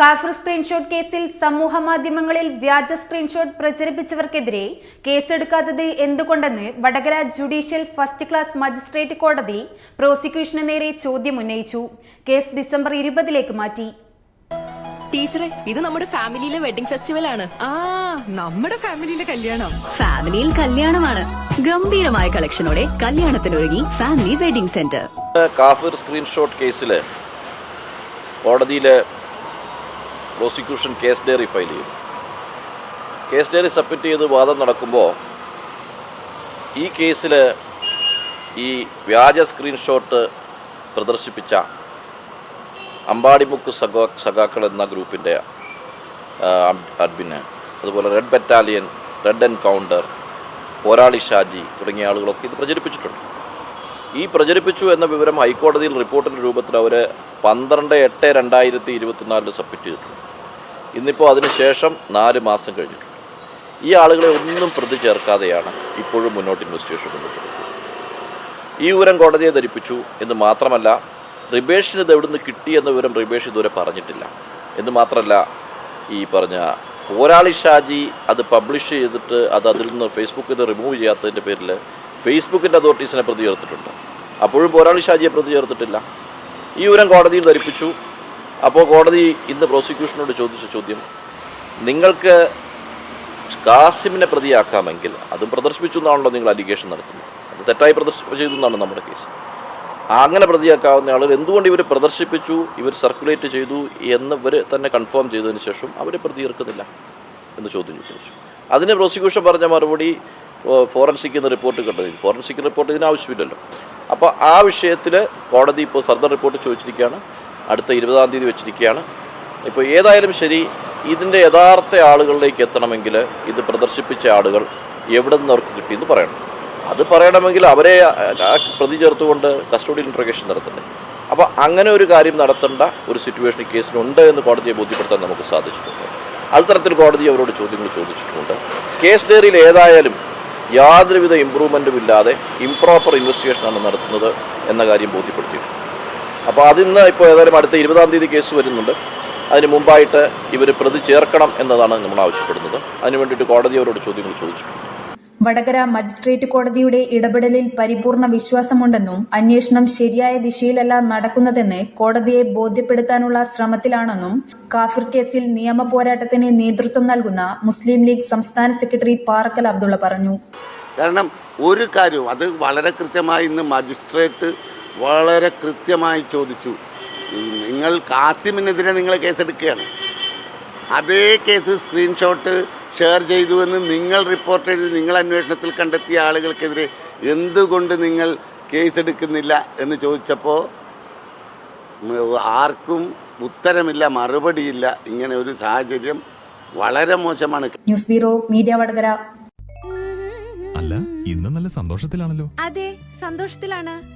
കാഫർ screenshot കേസിൽ സമൂഹ മാധ്യമങ്ങളിൽ വ്യാജ സ്ക്രീൻഷോട്ട് പ്രചരിപ്പിച്ചവർക്കെതിരെ കേസെടുക്കാത്തത് എന്തുകൊണ്ടെന്ന് Vadakara judicial first class magistrate കോടതി പ്രോസിക്യൂഷന് നേരെ ചോദ്യം ഉന്നയിച്ചു. കേസ് ഡിസംബർ ഇരുപതിലേക്ക് മാറ്റി. ടീച്ചറെ ഇത് നമ്മുടെ ഫാമിലിയിലെ വെഡിംഗ് ഫെസ്റ്റിവൽ ആണ് ആ നമ്മുടെ ഫാമിലിയിലെ കല്യാണം. ഫാമിലിയിൽ കല്യാണമാണ്. ഗംഭീരമായ കളക്ഷനോടെ കല്യാണത്തിനൊരുങ്ങി ഫാമിലി വെഡിംഗ് സെന്റർ. കാഫിർ സ്ക്രീൻഷോട്ട് കേസിൽ കോടതിയിൽ പ്രോസിക്യൂഷൻ കേസ് ഡയറി ഫയൽ ചെയ്തു. കേസ് ഡയറി സബ്മിറ്റ് ചെയ്ത് വാദം നടക്കുമ്പോൾ ഈ കേസിൽ ഈ വ്യാജ സ്ക്രീൻഷോട്ട് പ്രദർശിപ്പിച്ച അമ്പാടിമുക്ക് സഖാ സഖാക്കൾ എന്ന ഗ്രൂപ്പിന്റെ അഡ്മിന് അതുപോലെ റെഡ് ബറ്റാലിയൻ റെഡ് എൻകൗണ്ടർ പോരാളി ഷാജി തുടങ്ങിയ ആളുകളൊക്കെ ഇത് പ്രചരിപ്പിച്ചിട്ടുണ്ട്. ഈ പ്രചരിപ്പിച്ചു എന്ന വിവരം ഹൈക്കോടതിയിൽ റിപ്പോർട്ടിന്റെ രൂപത്തിൽ അവർ പന്ത്രണ്ട് എട്ട് രണ്ടായിരത്തി ഇരുപത്തിനാലിൽ സബ്മിറ്റ് ചെയ്തിട്ടുണ്ട്. ഇന്നിപ്പോൾ അതിനുശേഷം നാല് മാസം കഴിഞ്ഞിട്ടുണ്ട് ഈ ആളുകളെ ഒന്നും പ്രതി ചേർക്കാതെയാണ് ഇപ്പോഴും മുന്നോട്ട് ഇൻവെസ്റ്റിഗേഷൻ കൊണ്ടുപോകുന്നത്. ഈ വിവരം കോടതിയെ ധരിപ്പിച്ചു എന്ന് മാത്രമല്ല റിബേഷിന് ഇത് എവിടുന്ന് കിട്ടി എന്ന വിവരം റിബേഷ് ഇതുവരെ പറഞ്ഞിട്ടില്ല. എന്ന് മാത്രമല്ല ഈ പറഞ്ഞ പോരാളി ഷാജി അത് പബ്ലിഷ് ചെയ്തിട്ട് അത് അതിൽ നിന്ന് ഫേസ്ബുക്കിൽ നിന്ന് റിമൂവ് ചെയ്യാത്തതിന്റെ പേരിൽ ഫേസ്ബുക്കിന്റെ അതോറിറ്റീസിനെ പ്രതി ചേർത്തിട്ടുണ്ട്. അപ്പോഴും പോരാളി ഷാജിയെ പ്രതി ചേർത്തിട്ടില്ല. ഈ വിവരം കോടതിയിൽ ധരിപ്പിച്ചു. അപ്പോൾ കോടതി ഇന്ന് പ്രോസിക്യൂഷനോട് ചോദിച്ച ചോദ്യം നിങ്ങൾക്ക് കാസിമിനെ പ്രതിയാക്കാമെങ്കിൽ അതും പ്രദർശിപ്പിച്ചു എന്നാണല്ലോ നിങ്ങൾ അലിഗേഷൻ നടത്തുന്നത്. അത് തെറ്റായി പ്രദർശിപ്പിച്ചു എന്നാണ് നമ്മുടെ കേസ്. അങ്ങനെ പ്രതിയാക്കാവുന്ന ആളുകൾ എന്തുകൊണ്ട് ഇവർ പ്രദർശിപ്പിച്ചു ഇവർ സർക്കുലേറ്റ് ചെയ്തു എന്ന് ഇവർ തന്നെ കൺഫേം ചെയ്തതിന് ശേഷം അവരെ പ്രതിയർക്കുന്നില്ല എന്ന് ചോദ്യം ചോദിച്ചു. അതിന് പ്രോസിക്യൂഷൻ പറഞ്ഞ മറുപടി ഫോറൻസിക് എന്ന റിപ്പോർട്ട് കണ്ടത്. ഫോറൻസിക് റിപ്പോർട്ട് ഇതിന് ആവശ്യമില്ലല്ലോ. അപ്പോൾ ആ വിഷയത്തിൽ കോടതി ഇപ്പോൾ ഫർദർ റിപ്പോർട്ട് ചോദിച്ചിരിക്കുകയാണ്. അടുത്ത ഇരുപതാം തീയതി വെച്ചിരിക്കുകയാണ്. ഇപ്പോൾ ഏതായാലും ശരി ഇതിന്റെ യഥാർത്ഥ ആളുകളിലേക്ക് എത്തണമെങ്കിൽ ഇത് പ്രദർശിപ്പിച്ച ആളുകൾ എവിടെ നിന്ന് അവർക്ക് കിട്ടിയെന്ന് പറയണം. അത് പറയണമെങ്കിൽ അവരെ പ്രതി ചേർത്തുകൊണ്ട് കസ്റ്റോഡിയൽ ഇൻട്രഗേഷൻ നടത്തണ്ടേ അപ്പോൾ അങ്ങനെ ഒരു കാര്യം നടത്തേണ്ട ഒരു സിറ്റുവേഷൻ കേസിനുണ്ട് എന്ന് കോടതിയെ ബോധ്യപ്പെടുത്താൻ നമുക്ക് സാധിച്ചിട്ടുണ്ട്. അത് തരത്തിൽ കോടതി അവരോട് ചോദ്യങ്ങൾ ചോദിച്ചിട്ടുമുണ്ട് കേസ് ഡയറിയിൽ ഏതായാലും യാതൊരുവിധ ഇമ്പ്രൂവ്മെന്റും ഇല്ലാതെ ഇംപ്രോപ്പർ ഇൻവെസ്റ്റിഗേഷനാണ് നടത്തുന്നത് എന്ന കാര്യം ബോധ്യപ്പെടുത്തിയിട്ടുണ്ട്. അപ്പോൾ അതിന്ന് ഇപ്പോൾ ഏതായാലും അടുത്ത ഇരുപതാം തീയതി കേസ് വരുന്നുണ്ട്. അതിന് മുമ്പായിട്ട് ഇവർ പ്രതി ചേർക്കണം എന്നതാണ് നമ്മൾ ആവശ്യപ്പെടുന്നത്. അതിന് വേണ്ടിയിട്ട് കോടതി അവരോട് ചോദ്യങ്ങൾ ചോദിച്ചിട്ടുണ്ട്. വടകര മജിസ്ട്രേറ്റ് കോടതിയുടെ ഇടപെടലിൽ പരിപൂർണ വിശ്വാസമുണ്ടെന്നും അന്വേഷണം ശരിയായ ദിശയിലല്ല നടക്കുന്നതെന്ന് കോടതിയെ ബോധ്യപ്പെടുത്താനുള്ള ശ്രമത്തിലാണെന്നും കാഫിർ കേസിൽ നിയമ പോരാട്ടത്തിന് നേതൃത്വം നൽകുന്ന മുസ്ലിം ലീഗ് സംസ്ഥാന സെക്രട്ടറി പാറക്കൽ അബ്ദുള്ള പറഞ്ഞു. കാരണം ഒരു കാര്യവും അത് വളരെ കൃത്യമായി ഇന്ന് മജിസ്ട്രേറ്റ് വളരെ കൃത്യമായി ചോദിച്ചു. നിങ്ങൾ കാസിമിനെതിരെ നിങ്ങൾ കേസെടുക്കുകയാണ്. അതേ കേസ് സ്ക്രീൻഷോട്ട് ഷെയർ ചെയ്തു എന്ന് നിങ്ങൾ റിപ്പോർട്ട് എഴുതി നിങ്ങൾ അന്വേഷണത്തിൽ കണ്ടെത്തിയ ആളുകൾക്കെതിരെ എന്തുകൊണ്ട് നിങ്ങൾ കേസെടുക്കുന്നില്ല എന്ന് ചോദിച്ചപ്പോൾ ആർക്കും ഉത്തരമില്ല മറുപടിയില്ല. ഇങ്ങനെ ഒരു സാഹചര്യം വളരെ മോശമാണ്. News bureau media Vadakara. അല്ല ഇന്ന് നല്ല സന്തോഷത്തിലാണല്ലോ. അതെ സന്തോഷത്തിലാണ്.